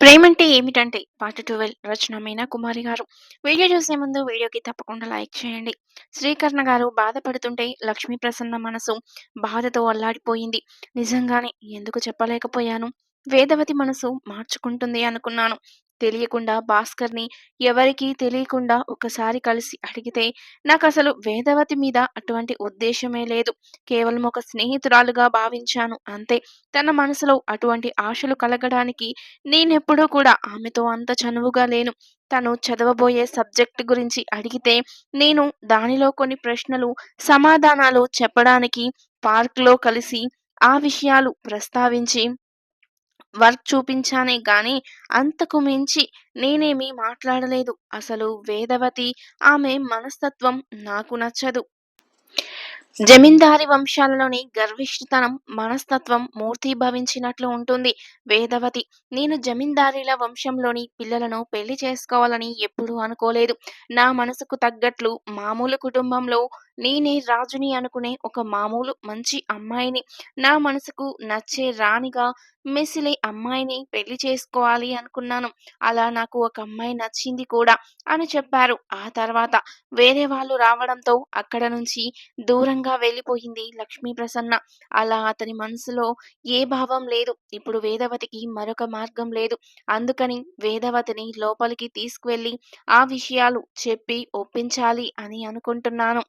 ప్రేమంటే ఏమిటంటే పార్ట్ 12 రచన మీనా కుమారి గారు. వీడియో చూసే ముందు వీడియోకి తప్పకుండా లైక్ చేయండి. శ్రీకర్ణ గారు బాధపడుతుంటే లక్ష్మీ ప్రసన్న మనసు బాధతో అల్లాడిపోయింది. నిజంగానే ఎందుకు చెప్పలేకపోయాను? వేదవతి మనసు మార్చుకుంటుంది అనుకున్నాను. తెలియకుండా భాస్కర్‌ని ఎవరికీ తెలియకుండా ఒకసారి కలిసి అడిగితే నాకు అసలు వేదవతి మీద అటువంటి ఉద్దేశమే లేదు. కేవలం ఒక స్నేహితురాలుగా భావించాను అంతే. తన మనసులో అటువంటి ఆశలు కలగడానికి నేనెప్పుడూ కూడా ఆమెతో అంత చనువుగా లేను. తను చదవబోయే సబ్జెక్ట్ గురించి అడిగితే నేను దానిలో కొన్ని ప్రశ్నలు, సమాధానాలు చెప్పడానికి పార్క్‌లో కలిసి ఆ విషయాలు ప్రస్తావించి వర్క్ చూపించానే గాని అంతకు మించి నేనేమీ మాట్లాడలేదు. అసలు వేదవతి, ఆమె మనస్తత్వం నాకు నచ్చదు. జమీందారి వంశాలలోని గర్విష్ఠతనం మనస్తత్వం మూర్తిభవించినట్లు ఉంటుంది వేదవతి. నేను జమీందారీల వంశంలోని పిల్లలను పెళ్ళి చేసుకోవాలని ఎప్పుడూ అనుకోలేదు. నా మనసుకు తగ్గట్లు మామూలు కుటుంబంలో నేనే రాజుని అనుకునే ఒక మామూలు మంచి అమ్మాయిని, నా మనసుకు నచ్చే రాణిగా మెసిలే అమ్మాయిని పెళ్ళి చేసుకోవాలి అనుకున్నాను. అలా నాకు ఒక అమ్మాయి నచ్చింది కూడా అని చెప్పారు. ఆ తర్వాత వేరే వాళ్ళు రావడంతో అక్కడ నుంచి దూరంగా వెళ్ళిపోయింది లక్ష్మీప్రసన్న. అలా అతని మనసులో ఏ భావం లేదు. ఇప్పుడు వేదవతికి మరొక మార్గం లేదు. అందుకని వేదవతిని లోపలికి తీసుకువెళ్ళి ఆ విషయాలు చెప్పి ఒప్పించాలి అని అనుకుంటున్నాను.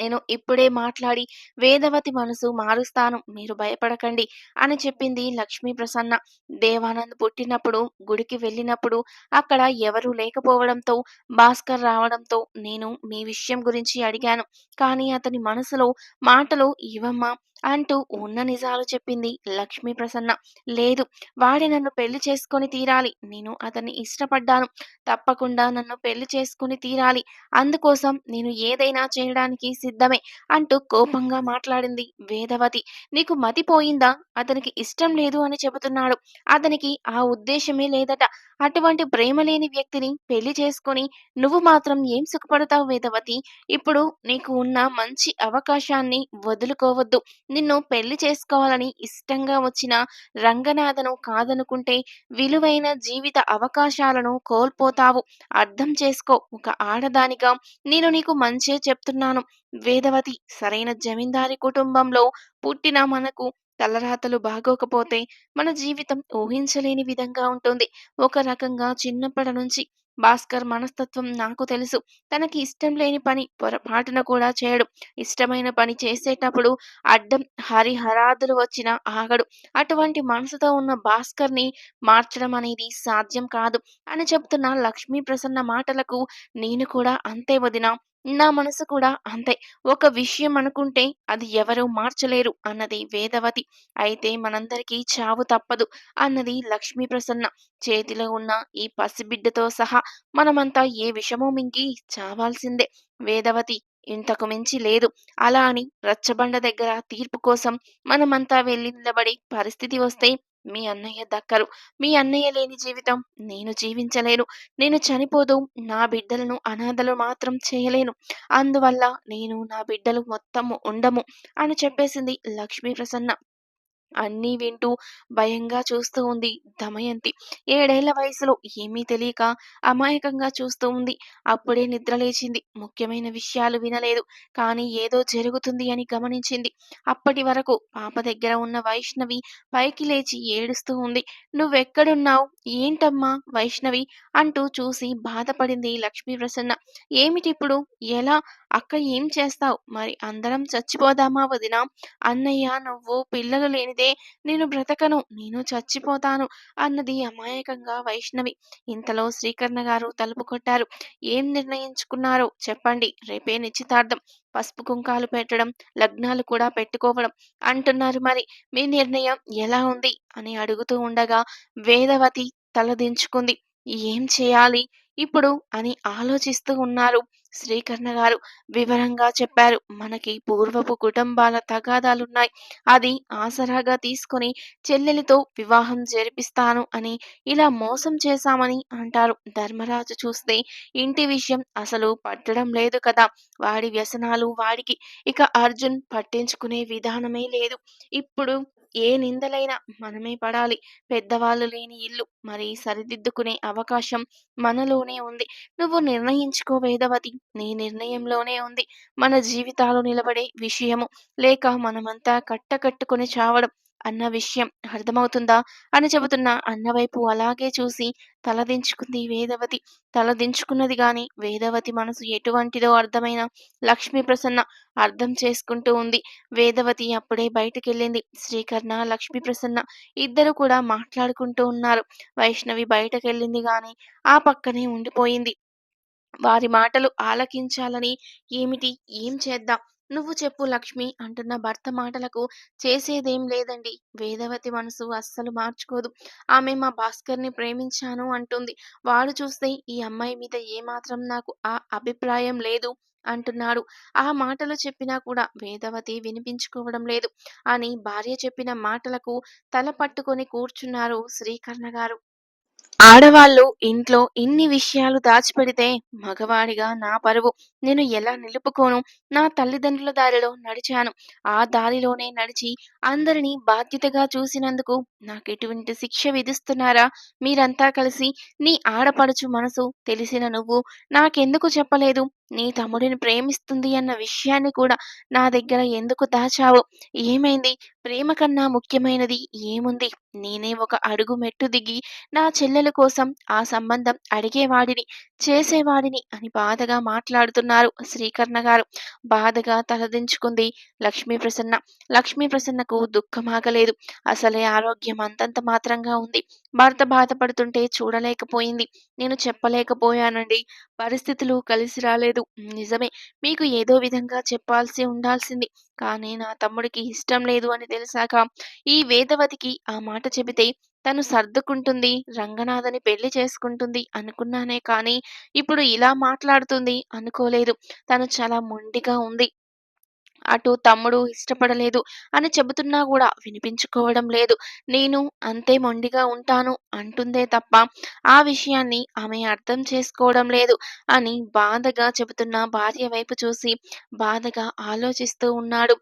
నేను ఇప్పుడే మాట్లాడి వేదవతి మనసు మారుస్తాను. మీరు భయపడకండి అని చెప్పింది లక్ష్మీప్రసన్న. దేవానంద్ పుట్టినప్పుడు గుడికి వెళ్ళినప్పుడు అక్కడ ఎవరూ లేకపోవడంతో భాస్కర్ రావడంతో నేను మీ విషయం గురించి అడిగాను. కానీ అతని మనసులో మాటలు ఇవమ్మా అంటూ ఉన్న నిజాలు చెప్పింది లక్ష్మీప్రసన్న. లేదు వాడే నన్ను పెళ్ళి చేసుకొని తీరాలి. నేను అతన్ని ఇష్టపడ్డాను. తప్పకుండా నన్ను పెళ్ళి చేసుకొని తీరాలి. అందుకోసం నేను ఏదైనా చేయడానికి సిద్ధమే అంటూ కోపంగా మాట్లాడింది వేదవతి. నీకు మతిపోయిందా? అతనికి ఇష్టం లేదు అని చెబుతున్నాడు. అతనికి ఆ ఉద్దేశమే లేదట. అటువంటి ప్రేమ లేని వ్యక్తిని పెళ్ళి చేసుకొని నువ్వు మాత్రం ఏం సుఖపడతావు వేదవతి? ఇప్పుడు నీకు ఉన్న మంచి అవకాశాన్ని వదులుకోవద్దు. నిన్ను పెళ్ళి చేసుకోవాలని ఇష్టంగా వచ్చిన రంగనాథను కాదనుకుంటే విలువైన జీవిత అవకాశాలను కోల్పోతావు. అర్థం చేసుకో. ఒక ఆడదానిగా నేను నీకు మంచే చెప్తున్నాను. వేదవతి సరైన జమీందారి కుటుంబంలో పుట్టిన మనకు తలరాతలు బాగోకపోతే మన జీవితం ఊహించలేని విధంగా ఉంటుంది. ఒక రకంగా చిన్నప్పటి నుంచి భాస్కర్ మనస్తత్వం నాకు తెలుసు. తనకి ఇష్టం లేని పని పొరపాటున కూడా చేయడు. ఇష్టమైన పని చేసేటప్పుడు అడ్డం హరిహరాదులు వచ్చినా ఆగడు. అటువంటి మనసుతో ఉన్న భాస్కర్‌ని మార్చడం అనేది సాధ్యం కాదు అని చెబుతున్న లక్ష్మీప్రసన్న మాటలకు నేను కూడా అంతే వదినా! నా మనసు కూడా అంతే. ఒక విషయం అనుకుంటే అది ఎవరూ మార్చలేరు అన్నది వేదవతి. అయితే మనందరికీ చావు తప్పదు అన్నది లక్ష్మీప్రసన్న. చేతిలో ఉన్న ఈ పసిబిడ్డతో సహా మనమంతా ఏ విషమో మింగి చావాల్సిందే వేదవతి. ఇంతకు మించి లేదు. అలా అని రచ్చబండ దగ్గర తీర్పు కోసం మనమంతా వెళ్ళి నిలబడి పరిస్థితి వస్తే మీ అన్నయ్య దక్కరు. మీ అన్నయ్య లేని జీవితం నేను జీవించలేను. నేను చనిపోదు నా బిడ్డలను అనాథలు మాత్రం చేయలేను. అందువల్ల నేను నా బిడ్డలు మొత్తము ఉండము అని చెప్పేసింది లక్ష్మీప్రసన్న. అన్నీ వింటూ భయంగా చూస్తూ ఉంది దమయంతి. ఏడేళ్ళ వయసులో ఏమీ తెలియక అమాయకంగా చూస్తూ ఉంది. అప్పుడే నిద్రలేచింది. ముఖ్యమైన విషయాలు వినలేదు. కానీ ఏదో జరుగుతుంది అని గమనించింది. అప్పటి వరకు పాప దగ్గర ఉన్న వైష్ణవి పైకి లేచి ఏడుస్తూ ఉంది. నువ్వెక్కడున్నావు ఏంటమ్మా వైష్ణవి అంటూ చూసి బాధపడింది లక్ష్మీ ప్రసన్న ఏమిటిప్పుడు? ఎలా? అక్క ఏం చేస్తావ్? మరి అందరం చచ్చిపోదామా వదినా? అన్నయ్య, నువ్వు, పిల్లలు లేనిదే నేను బ్రతకను. నేను చచ్చిపోతాను అన్నది అమాయకంగా వైష్ణవి. ఇంతలో శ్రీకర్ణ గారు తలుపు కొట్టారు. ఏం నిర్ణయించుకున్నారో చెప్పండి. రేపే నిశ్చితార్థం. పసుపు కుంకాలు పెట్టడం, లగ్నాలు కూడా పెట్టుకోవడం అంటున్నారు మరి మీ నిర్ణయం ఎలా ఉంది? అని అడుగుతూ ఉండగా వేదవతి తలదించుకుంది ఏం చేయాలి ఇప్పుడు అని ఆలోచిస్తూ ఉన్నారు శ్రీకర్ణ గారు. వివరంగా చెప్పారు. మనకి పూర్వపు కుటుంబాల తగాదాలున్నాయి. అది ఆసరాగా తీసుకొని చెల్లెలితో వివాహం జరిపిస్తాను అని ఇలా మోసం చేశామని అంటారు. ధర్మరాజు చూస్తే ఇంటి విషయం అసలు పట్టడం లేదు కదా! వాడి వ్యసనాలు వాడికి. ఇక అర్జున్ పట్టించుకునే విధానమే లేదు. ఇప్పుడు ఏ నిందలైనా మనమే పడాలి. పెద్దవాళ్ళు లేని ఇల్లు మరి సరిదిద్దుకునే అవకాశం మనలోనే ఉంది. నువ్వు నిర్ణయించుకో వేదవతి. నీ నిర్ణయంలోనే ఉంది మన జీవితాలు నిలబడే విషయము. లేక మనమంతా కట్టకట్టుకుని చావడం అన్న విషయం అర్థమవుతుందా? అని చెబుతున్న అన్న వైపు అలాగే చూసి తలదించుకుంది వేదవతి. తలదించుకున్నది గాని వేదవతి మనసు ఎటువంటిదో అర్థమైన లక్ష్మీ ప్రసన్న అర్థం చేసుకుంటూ ఉంది. వేదవతి అప్పుడే బయటకెళ్ళింది శ్రీకర్ణ, లక్ష్మీ ప్రసన్న ఇద్దరు కూడా మాట్లాడుకుంటూ ఉన్నారు. వైష్ణవి బయటకెళ్ళింది గాని ఆ పక్కనే ఉండిపోయింది. వారి మాటలు ఆలకించాలని ఏమిటి? ఏం చేద్దాం? నువ్వు చెప్పు లక్ష్మి అంటున్న భర్త మాటలకు చేసేదేం లేదండి. వేదవతి మనసు అస్సలు మార్చుకోదు. ఆమె మా భాస్కర్‌ని ప్రేమించాను అంటుంది. వాడు చూస్తే ఈ అమ్మాయి మీద ఏమాత్రం నాకు ఆ అభిప్రాయం లేదు అంటున్నాడు. ఆ మాటలు చెప్పినా కూడా వేదవతి వినిపించుకోవడం లేదు అని భార్య చెప్పిన మాటలకు తల పట్టుకొని కూర్చున్నారు శ్రీకర్ణ గారు. ఆడవాళ్ళు ఇంట్లో ఇన్ని విషయాలు దాచిపెడితే మగవాడిగా నా పరువు నేను ఎలా నిలుపుకోను? నా తల్లిదండ్రుల దారిలో నడిచాను. ఆ దారిలోనే నడిచి అందరినీ బాధ్యతగా చూసినందుకు నాకు ఎటువంటి శిక్ష విధిస్తున్నారా? మీరంతా కలిసి నీ ఆడపడుచు మనసు తెలిసిన నువ్వు నాకెందుకు చెప్పలేదు? నీ తమ్ముడిని ప్రేమిస్తుంది అన్న విషయాన్ని కూడా నా దగ్గర ఎందుకు దాచావు? ఏమైంది? ప్రేమ కన్నా ముఖ్యమైనది ఏముంది? నేనే ఒక అడుగు మెట్టు దిగి నా చెల్లెల కోసం ఆ సంబంధం అడిగేవాడిని, చేసేవాడిని అని బాధగా మాట్లాడుతున్నారు శ్రీకర్ణ గారు. బాధగా తలదించుకుంది లక్ష్మీ ప్రసన్న. లక్ష్మీ ప్రసన్నకు దుఃఖమాగలేదు. అసలే ఆరోగ్యం అంతంత మాత్రంగా ఉంది. భర్త బాధపడుతుంటే చూడలేకపోయింది. నేను చెప్పలేకపోయానండి. పరిస్థితులు కలిసి రాలేదు. నిజమే. మీకు ఏదో విధంగా చెప్పాల్సి ఉండాల్సింది. కానీ నా తమ్ముడికి ఇష్టం లేదు అని తెలిసాక ఈ వేదవతికి ఆ మాట చెబితే తను సర్దుకుంటుంది. రంగనాథని పెళ్ళి చేసుకుంటుంది అనుకున్నానే కానీ ఇప్పుడు ఇలా మాట్లాడుతుంది అనుకోలేదు. తను చాలా మొండిగా ఉంది. అటు తమ్ముడు ఇష్టపడలేదు అని చెబుతున్నా కూడా వినిపించుకోవడం లేదు. నేను అంతే మొండిగా ఉంటాను అంటుందే తప్ప ఆ విషయాన్ని ఆమె అర్థం చేసుకోవడం లేదు అని బాధగా చెబుతున్న భార్య వైపు చూసి బాధగా ఆలోచిస్తూ ఉన్నాడు.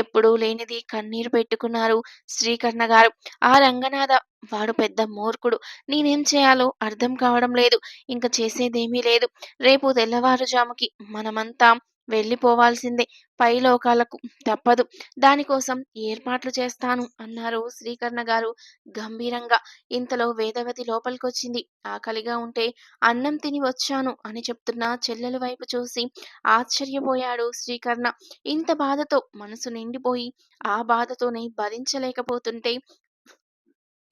ఎప్పుడూ లేనిది కన్నీరు పెట్టుకున్నారు శ్రీకర్ణ గారు. ఆ రంగనాథ వాడు పెద్ద మూర్ఖుడు. నేనేం చేయాలో అర్థం కావడం లేదు. ఇంక చేసేదేమీ లేదు. రేపు తెల్లవారుజాముకి మనమంతా వెళ్ళిపోవాల్సిందే పైలోకాలకు తప్పదు. దానికోసం ఏర్పాట్లు చేస్తాను అన్నారు శ్రీకర్ణ గారు గంభీరంగా. ఇంతలో వేదవతి లోపలికొచ్చింది. ఆకలిగా ఉంటే అన్నం తిని వచ్చాను అని చెప్తున్న చెల్లెల వైపు చూసి ఆశ్చర్యపోయాడు శ్రీకర్ణ. ఇంత బాధతో మనసు నిండిపోయి ఆ బాధతోనే భరించలేకపోతుంటే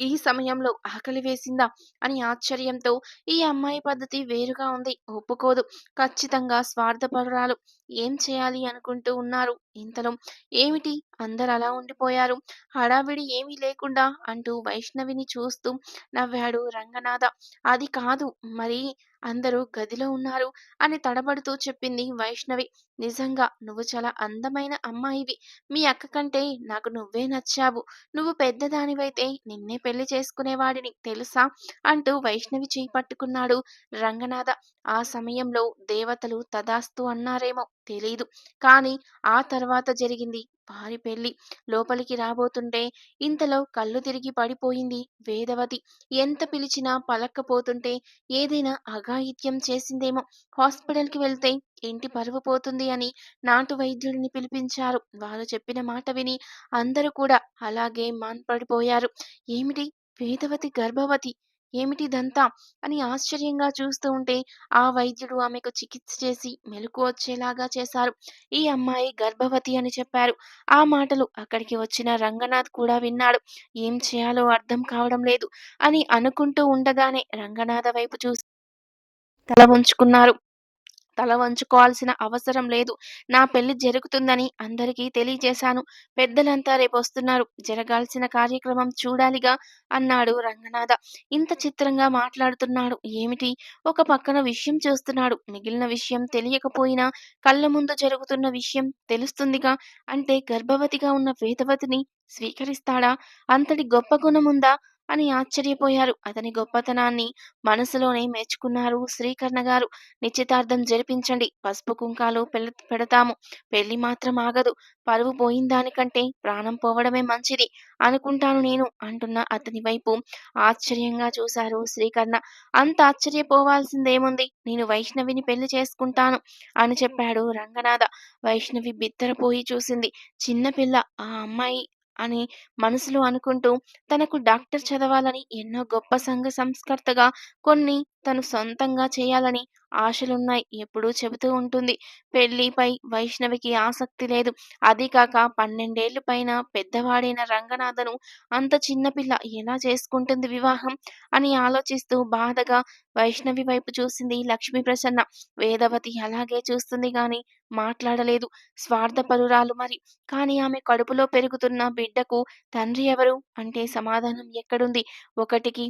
ఈ సమయంలో ఆకలి వేసిందా? అని ఆశ్చర్యంతో ఈ అమ్మాయి పద్ధతి వేరుగా ఉంది. ఒప్పుకోదు. ఖచ్చితంగా స్వార్థపరురాలు. ఏం చేయాలి అనుకుంటూ ఉన్నారు. ఇంతలో ఏమిటి అందరు అలా ఉండిపోయారు? హడావిడి ఏమీ లేకుండా అంటూ వైష్ణవిని చూస్తూ నవ్వాడు రంగనాథ. అది కాదు మరి అందరూ గదిలో ఉన్నారు అని తడబడుతూ చెప్పింది వైష్ణవి. నిజంగా నువ్వు చాలా అందమైన అమ్మాయివి. మీ అక్క కంటే నాకు నువ్వే నచ్చావు. నువ్వు పెద్దదానివైతే నిన్నే పెళ్ళి చేసుకునేవాడిని తెలుసా? అంటూ వైష్ణవి చేయి పట్టుకున్నాడు రంగనాథ. ఆ సమయంలో దేవతలు తదాస్తు అన్నారేమో తెలీదు. కానీ ఆ తర్వాత జరిగింది వారి పెళ్ళి. లోపలికి రాబోతుంటే ఇంతలో కళ్ళు తిరిగి పడిపోయింది వేదవతి. ఎంత పిలిచినా పలక్కపోతుంటే ఏదైనా అఘాయిత్యం చేసిందేమో. హాస్పిటల్‌కి వెళ్తే ఇంటి పరువు పోతుంది అని నాటు వైద్యుడిని పిలిపించారు. వారు చెప్పిన మాట విని అందరూ కూడా అలాగే మాన్పడిపోయారు. ఏమిటి వేదవతి గర్భవతి! ఏమిటిదంతా? అని ఆశ్చర్యంగా చూస్తూ ఉంటే ఆ వైద్యుడు ఆమెకు చికిత్స చేసి మెలకు వచ్చేలాగా చేశారు. ఈ అమ్మాయి గర్భవతి అని చెప్పారు. ఆ మాటలు అక్కడికి వచ్చిన రంగనాథ్ కూడా విన్నాడు. ఏం చేయాలో అర్థం కావడం లేదు అని అనుకుంటూ ఉండగానే రంగనాథ వైపు చూసి తల ఉంచుకున్నారు తల వంచుకోవాల్సిన అవసరం లేదు. నా పెళ్ళి జరుగుతుందని అందరికీ తెలియజేశాను. పెద్దలంతా రేపొస్తున్నారు. జరగాల్సిన కార్యక్రమం చూడాలిగా అన్నాడు రంగనాథ. ఇంత చిత్రంగా మాట్లాడుతున్నాడు ఏమిటి? ఒక పక్కన విషయం చూస్తున్నాడు. మిగిలిన విషయం తెలియకపోయినా కళ్ళ ముందు జరుగుతున్న విషయం తెలుస్తుందిగా. అంటే గర్భవతిగా ఉన్న వేదవతిని స్వీకరిస్తాడా? అంతటి గొప్ప గుణముందా అని ఆశ్చర్యపోయారు. అతని గొప్పతనాన్ని మనసులోనే మెచ్చుకున్నారు శ్రీకర్ణ గారు. నిశ్చితార్థం జరిపించండి. పసుపు కుంకాలు పెళ్ పెడతాము. పెళ్ళి మాత్రం ఆగదు. పరువు పోయిందానికంటే ప్రాణం పోవడమే మంచిది అనుకుంటాను నేను అంటున్న అతని వైపు ఆశ్చర్యంగా చూశారు శ్రీకర్ణ. అంత ఆశ్చర్యపోవాల్సిందేముంది? నేను వైష్ణవిని పెళ్ళి చేసుకుంటాను అని చెప్పాడు రంగనాథ. వైష్ణవి బిత్తరపోయి చూసింది. చిన్నపిల్ల ఆ అమ్మాయి అని మనసులో అనుకుంటూ తనకు డాక్టర్ చదవాలని ఎన్నో గొప్ప సంఘ సంస్కర్తగా కొన్ని తను సొంతంగా చేయాలని ఆశలున్నాయి ఎప్పుడూ చెబుతూ ఉంటుంది. పెళ్ళిపై వైష్ణవికి ఆసక్తి లేదు. అది కాక పన్నెండేళ్ళు పైన పెద్దవాడైన రంగనాథను అంత చిన్నపిల్ల ఎలా చేసుకుంటుంది వివాహం? అని ఆలోచిస్తూ బాధగా వైష్ణవి వైపు చూసింది లక్ష్మీప్రసన్న. వేదవతి అలాగే చూస్తుంది గాని మాట్లాడలేదు. స్వార్థపరురాలు మరి. కానీ ఆమె కడుపులో పెరుగుతున్న బిడ్డకు తండ్రి ఎవరు? అంటే సమాధానం ఎక్కడుంది? ఒకటికి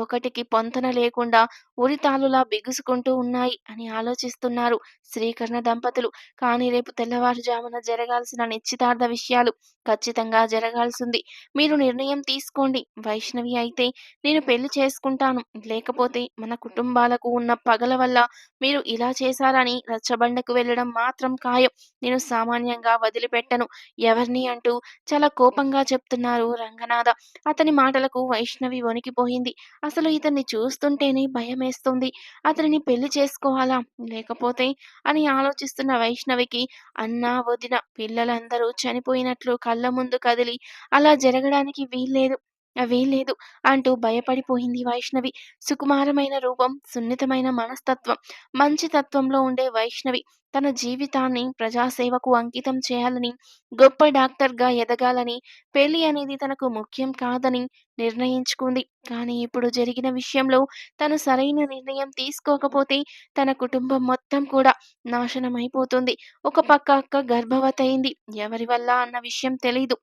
ఒకటికి పొంతన లేకుండా ఉరితాలులా బిగుసుకుంటూ ఉన్నాయి అని ఆలోచిస్తున్నారు శ్రీకర్ణ దంపతులు. కానీ రేపు తెల్లవారుజామున జరగాల్సిన నిశ్చితార్థ విషయాలు ఖచ్చితంగా జరగాల్సింది మీరు నిర్ణయం తీసుకోండి. వైష్ణవి అయితే నేను పెళ్ళి చేసుకుంటాను. లేకపోతే మన కుటుంబాలకు ఉన్న పగల వల్ల మీరు ఇలా చేశారని రచ్చబండకు వెళ్ళడం మాత్రం ఖాయం. నేను సామాన్యంగా వదిలిపెట్టను ఎవర్ని అంటూ చాలా కోపంగా చెప్తున్నారు రంగనాథ. అతని మాటలకు వైష్ణవి వణికిపోయింది. అసలు ఇతన్ని చూస్తుంటేనే భయమేస్తుంది. అతనిని పెళ్ళి చేసుకోవాలా? లేకపోతే అని ఆలోచిస్తున్న వైష్ణవికి అన్నా, వదిన, పిల్లలందరూ చనిపోయినట్లు కళ్ళ ముందు కదిలి అలా జరగడానికి వీల్లేదు వీల్లేదు అంటూ భయపడిపోయింది వైష్ణవి. సుకుమారమైన రూపం, సున్నితమైన మనస్తత్వం, మంచి తత్వంలో ఉండే వైష్ణవి తన జీవితాన్ని ప్రజాసేవకు అంకితం చేయాలని, గొప్ప డాక్టర్గా ఎదగాలని, పెళ్ళి అనేది తనకు ముఖ్యం కాదని నిర్ణయించుకుంది. కానీ ఇప్పుడు జరిగిన విషయంలో తను సరైన నిర్ణయం తీసుకోకపోతే తన కుటుంబం మొత్తం కూడా నాశనమైపోతుంది. ఒక పక్క అక్క గర్భవతయింది. ఎవరి వల్ల అన్న విషయం తెలీదు.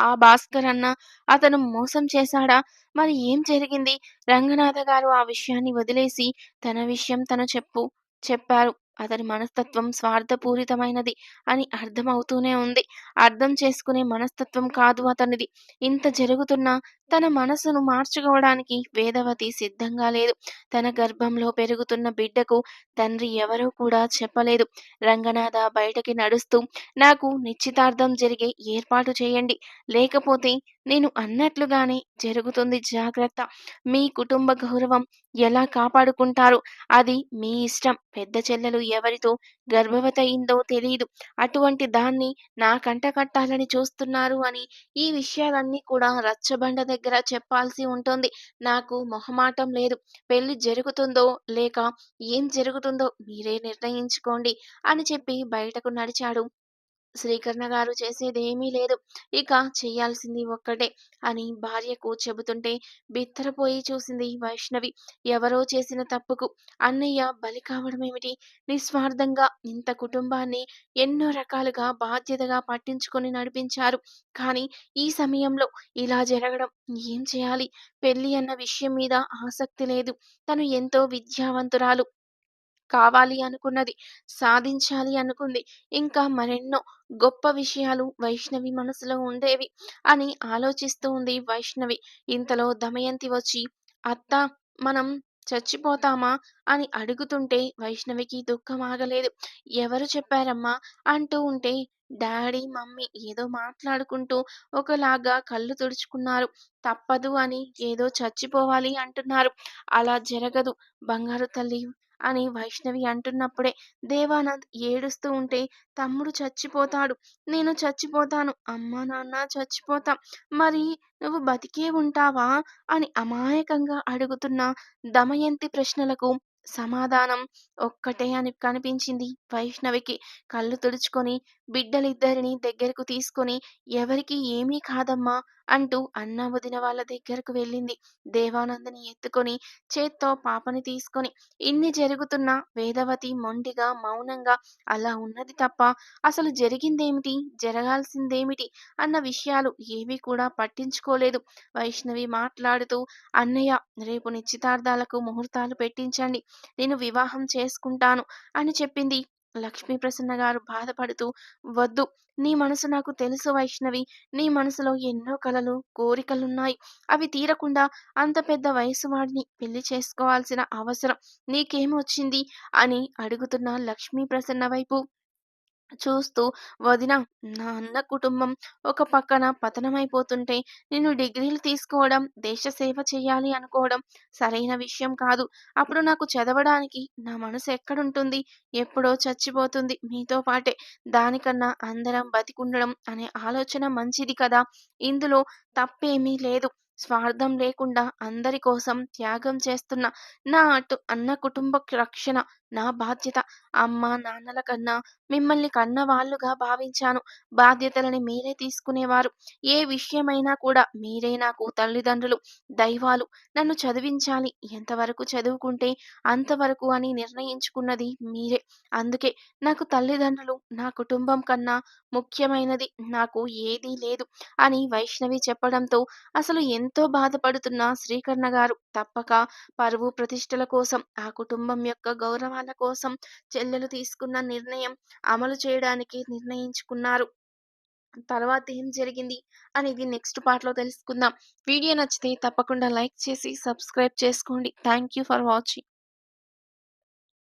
ఆ భాస్కర్ అన్న అతను మోసం చేశాడా? మరి ఏం జరిగింది? రంగనాథ గారు ఆ విషయాన్ని వదిలేసి తన విషయం తను చెప్పు చెప్పారు. అతని మనస్తత్వం స్వార్థపూరితమైనది అని అర్థమవుతూనే ఉంది. అర్థం చేసుకునే మనస్తత్వం కాదు అతనిది. ఇంత జరుగుతున్నా తన మనసును మార్చుకోవడానికి వేదవతి సిద్ధంగా లేదు. తన గర్భంలో పెరుగుతున్న బిడ్డకు తండ్రి ఎవరూ కూడా చెప్పలేదు. రంగనాథ బయటకి నడుస్తూ నాకు నిశ్చితార్థం జరిగే ఏర్పాటు చేయండి. లేకపోతే నేను అన్నట్లుగానే జరుగుతుంది జాగ్రత్త. మీ కుటుంబ గౌరవం ఎలా కాపాడుకుంటారు అది మీ ఇష్టం. పెద్ద చెల్లెలు ఎవరితో గర్భవతయిందో తెలియదు అటువంటి దాన్ని నా కంట కట్టాలని చూస్తున్నారు అని ఈ విషయాలన్నీ కూడా రచ్చబండ దగ్గర దగ్గర చెప్పాల్సి ఉంటుంది. నాకు మొహమాటం లేదు. పెళ్ళి జరుగుతుందో లేక ఏం జరుగుతుందో మీరే నిర్ణయించుకోండి అని చెప్పి బయటకు నడిచాడు. శ్రీకర్ణ గారు చేసేదేమీ లేదు. ఇక చేయాల్సింది ఒక్కటే అని భార్యకు చెబుతుంటే బిత్తరపోయి చూసింది వైష్ణవి. ఎవరో చేసిన తప్పుకు అన్నయ్య బలి కావడమేమిటి? నిస్వార్థంగా ఇంత కుటుంబాన్ని ఎన్నో రకాలుగా బాధ్యతగా పట్టించుకొని నడిపించారు. కానీ ఈ సమయంలో ఇలా జరగడం ఏం చేయాలి? పెళ్ళి అన్న విషయం మీద ఆసక్తి లేదు. తను ఎంతో విద్యావంతురాలు. కావాలి అనుకున్నది సాధించాలి అనుకుంది. ఇంకా మరెన్నో గొప్ప విషయాలు వైష్ణవి మనసులో ఉండేవి అని ఆలోచిస్తూ ఉంది వైష్ణవి. ఇంతలో దమయంతి వచ్చి అత్త మనం చచ్చిపోతామా? అని అడుగుతుంటే వైష్ణవికి దుఃఖం ఆగలేదు. ఎవరు చెప్పారమ్మా? అంటూ ఉంటే డాడీ, మమ్మీ ఏదో మాట్లాడుకుంటూ ఒకలాగా కళ్ళు తుడుచుకున్నారు. తప్పదు అని ఏదో చచ్చిపోవాలి అంటున్నారు. అలా జరగదు బంగారు తల్లి అని వైష్ణవి అంటున్నప్పుడే దేవానంద్ ఏడుస్తూ ఉంటే తమ్ముడు చచ్చిపోతాడు. నేను చచ్చిపోతాను. అమ్మా, నాన్న చచ్చిపోతాం. మరి నువ్వు బతికే ఉంటావా? అని అమాయకంగా అడుగుతున్న దమయంతి ప్రశ్నలకు సమాధానం ఒక్కటే అని కనిపించింది వైష్ణవికి. కళ్ళు తుడుచుకొని బిడ్డలిద్దరినీ దగ్గరకు తీసుకొని ఎవరికి ఏమీ కాదమ్మా అంటూ అన్న వదిన వాళ్ళ దగ్గరకు వెళ్ళింది. దేవానందని ఎత్తుకొని చేత్తో పాపని తీసుకొని. ఇన్ని జరుగుతున్నా వేదవతి మొండిగా, మౌనంగా అలా ఉన్నది తప్ప అసలు జరిగిందేమిటి? జరగాల్సిందేమిటి? అన్న విషయాలు ఏవీ కూడా పట్టించుకోలేదు. వైష్ణవి మాట్లాడుతూ అన్నయ్య రేపు నిశ్చితార్థాలకు ముహూర్తాలు పెట్టించండి. నేను వివాహం చేసుకుంటాను అని చెప్పింది. లక్ష్మీ ప్రసన్న గారు బాధపడుతూ వద్దు నీ మనసు నాకు తెలుసు వైష్ణవి. నీ మనసులో ఎన్నో కలలు కోరికలున్నాయి. అవి తీరకుండా అంత పెద్ద వయసు వాడిని పెళ్ళి చేసుకోవాల్సిన అవసరం నీకేమొచ్చింది? అని అడుగుతున్న లక్ష్మీ ప్రసన్న వైపు చూస్తూ వదిన నా అన్న కుటుంబం ఒక పక్కన పతనమైపోతుంటే నేను డిగ్రీలు తీసుకోవడం దేశ సేవ చేయాలి అనుకోవడం సరైన విషయం కాదు. అప్పుడు నాకు చదవడానికి నా మనసు ఎక్కడుంటుంది? ఎప్పుడో చచ్చిపోతుంది మీతో పాటే. దానికన్నా అందరం బతికుండడం అనే ఆలోచన మంచిది కదా. ఇందులో తప్పేమీ లేదు. స్వార్థం లేకుండా అందరి కోసం త్యాగం చేస్తున్న నా అటు అన్న కుటుంబ రక్షణ నా బాధ్యత అమ్మ నాన్నల కన్నా మిమ్మల్ని కన్న వాళ్ళుగా భావించాను. బాధ్యతలని మీరే తీసుకునేవారు. ఏ విషయమైనా కూడా మీరే నాకు తల్లిదండ్రులు దైవాలు. నన్ను చదివించాలి. ఎంతవరకు చదువుకుంటే అంతవరకు అని నిర్ణయించుకున్నది మీరే. అందుకే నాకు తల్లిదండ్రులు నా కుటుంబం కన్నా ముఖ్యమైనది నాకు ఏదీ లేదు అని వైష్ణవి చెప్పడంతో అసలు ఎంతో బాధపడుతున్న శ్రీకర్ణ గారు తప్పక పరువు ప్రతిష్టల కోసం ఆ కుటుంబం యొక్క కుటుంబాల కోసం చెల్లెలు తీసుకున్న నిర్ణయం అమలు చేయడానికి నిర్ణయించుకున్నారు. తర్వాత ఏం జరిగింది అనేది నెక్స్ట్ పార్ట్లో తెలుసుకుందాం. వీడియో నచ్చితే తప్పకుండా లైక్ చేసి సబ్స్క్రైబ్ చేసుకోండి. Thank you for watching.